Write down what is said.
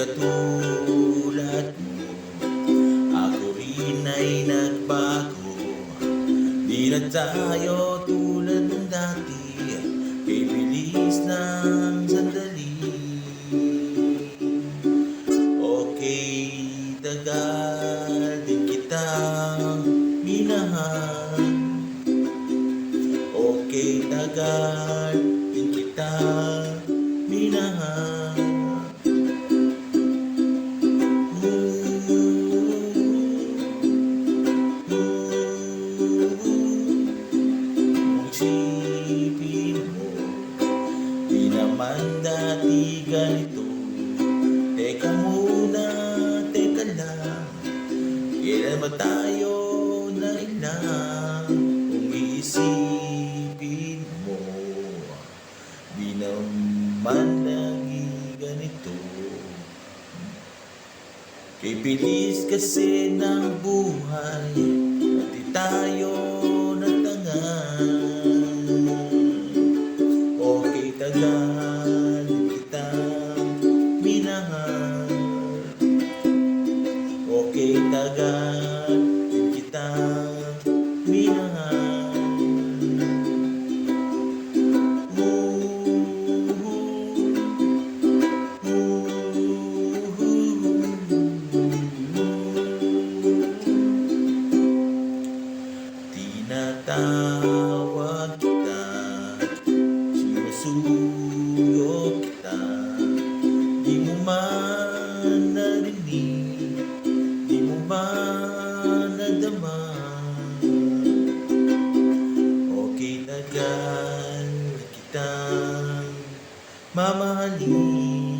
katulad mo Ako rin ay nagbago. Di na tayo tulad ng dati Kay bilis ng sandali. Okay, tagal din kitang minahal. Okay, tagal din kitang minahal. Isipin mo Di naman dati ganito. Teka muna, teka lang. Kailan ba tayo na ilang Kung iisipin mo? Di naman lagi ganito. Kay bilis kasi ng buhay At di tayo Tagal kita minahal. Okay tagal kita minahal. Tinatawag kita Sinusuyo kita Di mo man narinig Di mo man nadama. Okay tagal na kitang mamahalin